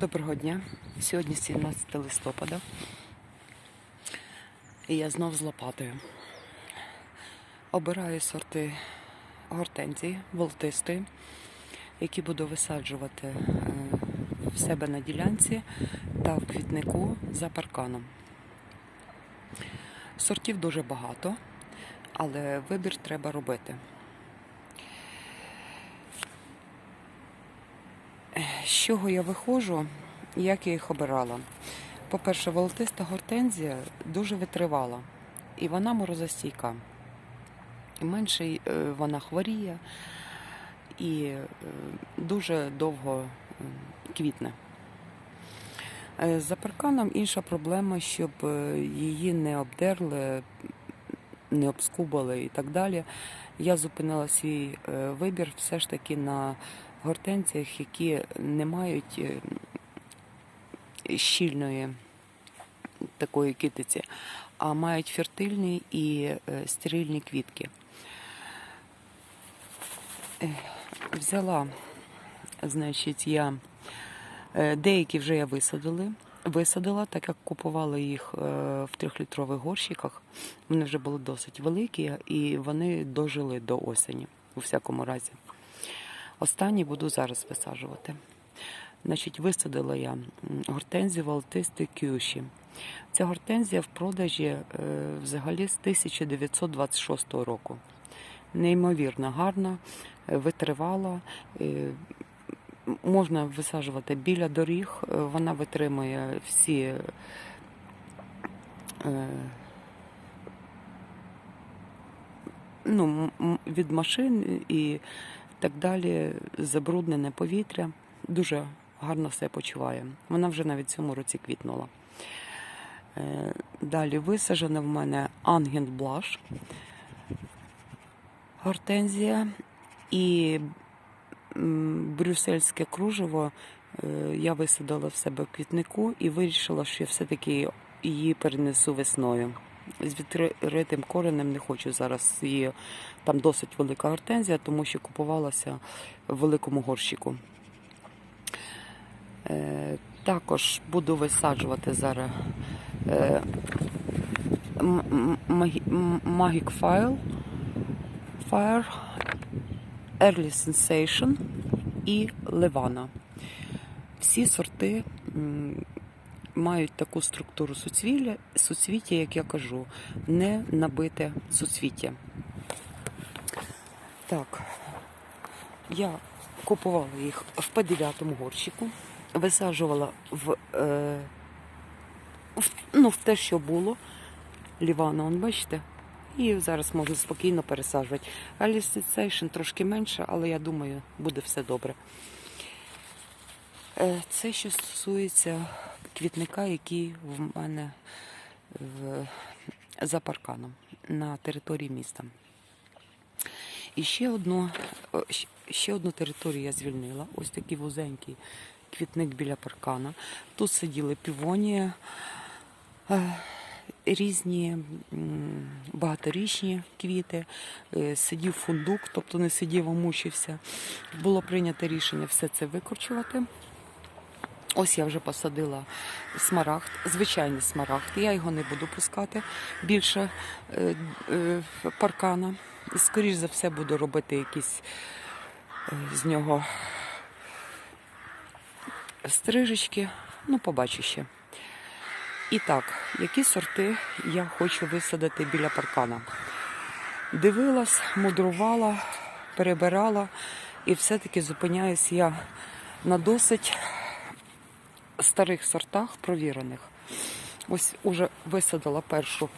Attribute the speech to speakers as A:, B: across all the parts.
A: Доброго дня. Сьогодні 17 листопада. І я знов з лопатою. Обираю сорти гортензії, волотистої, які буду висаджувати е, в себе на ділянці та в квітнику за парканом. Сортів дуже багато, але вибір треба робити. З чого я виходжу, як я їх обирала? По-перше, волотиста гортензія дуже витривала, і вона морозостійка. І менше е, вона хворіє і е, дуже довго е, квітне. За парканом інша проблема, щоб її не обдерли, не обскубали і так далі. Я зупинила свій вибір все ж таки на гортензіях, які не мають е, щільної такої китиці, а мають фертильні і е, стерильні квітки. Е, Взяла, значить, я деякі вже я висадили. Висадила, так як купувала їх в трьохлітрових горщиках. Вони вже були досить великі і вони дожили до осені, у всякому разі. Останні буду зараз висаджувати. Значить, висадила я гортензію волотисти кюші. Ця гортензія в продажі е, взагалі з 1926 року. Неймовірно гарна, е, витривала. е, Можна висаджувати біля доріг, вона витримує всі ну, від машин і так далі, забруднене повітря. Дуже гарно все почуває. Вона вже навіть цьому році квітнула. Е, Далі висаджена в мене Ангент Блаш, гортензія і брюссельське кружево е, я висадила в себе в квітнику і вирішила, що я все-таки її перенесу весною. З відкритим коренем не хочу зараз її. Там досить велика гортензія, тому що купувалася в великому горщику. Е, Також буду висаджувати зараз е, Magic File, Fire, Early Sensation і Levana. Всі сорти мають таку структуру суцвілля, суцвіття, як я кажу, не набите суцвіття. Так, я купувала їх в П9 горщику, висаджувала в, е, в, ну, в те, що було. Лівана, он, бачите? І зараз можу спокійно пересаджувати. Алісицейшн трошки менше, але я думаю, буде все добре. Е, Це що стосується квітника, який в мене в, за парканом на території міста. І ще одну, ще одну територію я звільнила. Ось такий вузенький квітник біля паркана. Тут сиділи півонія, е, різні багаторічні квіти, е, сидів фундук, тобто не сидів, а мучився. Було прийнято рішення все це викорчувати. Ось я вже посадила смарагд, звичайний смарагд. Я його не буду пускати більше е, е, паркана. Скоріше за все буду робити якісь е, з нього стрижечки. Ну, побачу ще. І так, які сорти я хочу висадити біля паркана. Дивилась, мудрувала, перебирала і все-таки зупиняюсь я на досить старих сортах провірених. Ось уже висадила першу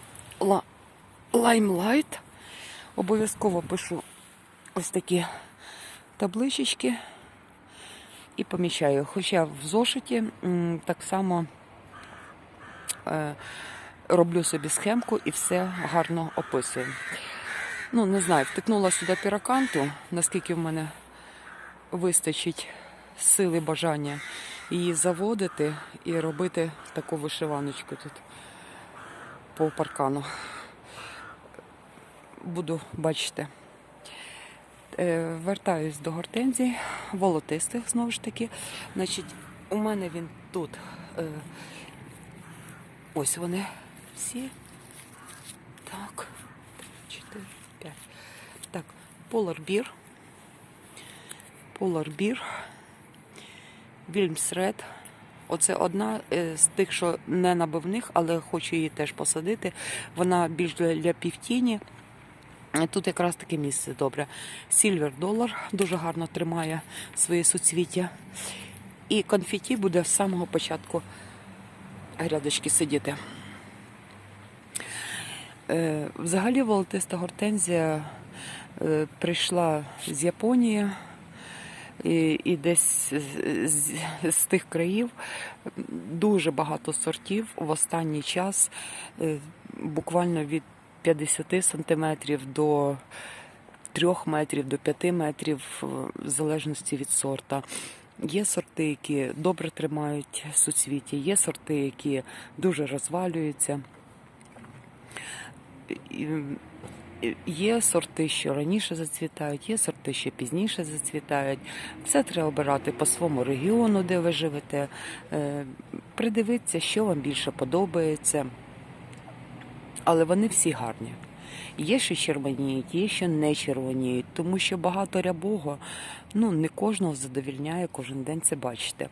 A: лаймлайт. Обов'язково пишу ось такі таблички і поміщаю. Хоча в зошиті так само е, роблю собі схемку і все гарно описую. Ну, не знаю, втикнула сюди піраканту, наскільки в мене вистачить сили бажання її заводити і робити таку вишиваночку тут по паркану. Буду бачити. Е, Вертаюсь до гортензій, волотистих знову ж таки. Значить, У мене він тут. Е, ось вони всі. Так. Три, чотири, п'ять. Так, Polar Beer. Beer. Оце одна е, з тих, що не набивних, але хочу її теж посадити. Вона більш для, півтіні. Е, Тут якраз таке місце добре. Сільвер долар дуже гарно тримає своє суцвіття. І конфеті буде з самого початку грядочки сидіти. Е, Взагалі волотиста гортензія прийшла з Японії і, і десь з, з, з тих країв дуже багато сортів в останній час, е, буквально від 50 сантиметрів до 3 метрів, до 5 метрів, в залежності від сорта. Є сорти, які добре тримають суцвіття, є сорти, які дуже розвалюються. Є сорти, що раніше зацвітають, є сорти, що пізніше зацвітають. Все треба обирати по своєму регіону, де ви живете, е, придивитися, що вам більше подобається. Але вони всі гарні. Є, що червоніють, є, що не червоніють, тому що багато рябого, ну не кожного задовільняє кожен день це бачите.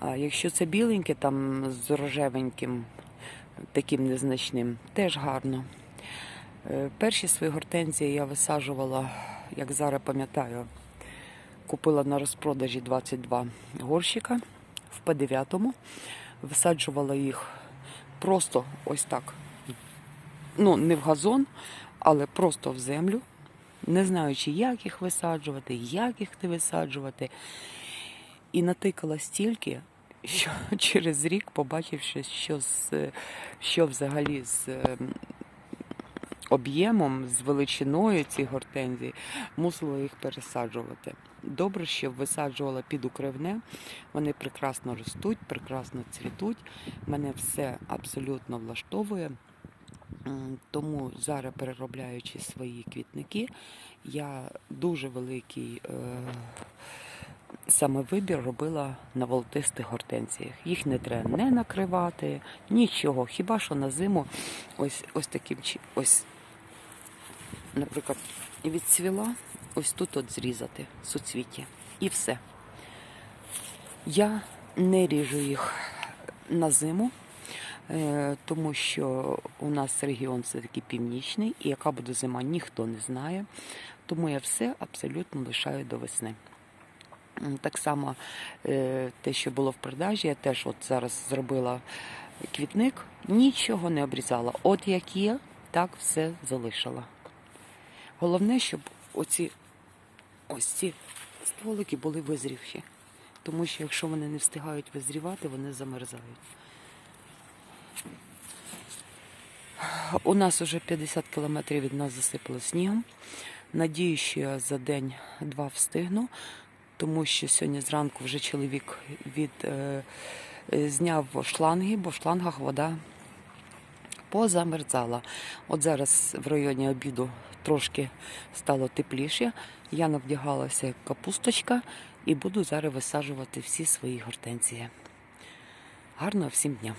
A: А якщо це біленьке, там з рожевеньким, таким незначним, теж гарно. Е, Перші свої гортензії я висаджувала, як зараз пам'ятаю, купила на розпродажі 22 горщика в П9. Висаджувала їх просто ось так. Ну, не в газон, але просто в землю, не знаючи, як їх висаджувати, як їх не висаджувати. І натикала стільки, що через рік, побачивши, що, що взагалі з ем, об'ємом, з величиною цих гортензій, мусила їх пересаджувати. Добре, що висаджувала під укривне. Вони прекрасно ростуть, прекрасно цвітуть. Мене все абсолютно влаштовує. Тому зараз переробляючи свої квітники, я дуже великий е, саме вибір робила на волотистих гортензіях. Їх не треба не накривати, нічого. Хіба що на зиму ось, ось таким ось, наприклад, відцвіла, ось тут от зрізати суцвіття. І все. Я не ріжу їх на зиму. Е, тому що у нас регіон все таки північний, і яка буде зима, ніхто не знає. Тому я все абсолютно лишаю до весни. Так само е, те, що було в продажі, я теж от зараз зробила квітник, нічого не обрізала. От як є, так все залишила. Головне, щоб оці ось ці стволики були визрівші. Тому що якщо вони не встигають визрівати, вони замерзають. У нас вже 50 кілометрів від нас засипало снігом. Надію, що я за день-два встигну, тому що сьогодні зранку вже чоловік від, е, зняв шланги, бо в шлангах вода позамерзала. От зараз в районі обіду трошки стало тепліше. Я навдягалася капусточка і буду зараз висаджувати всі свої гортензії. Гарного всім дня!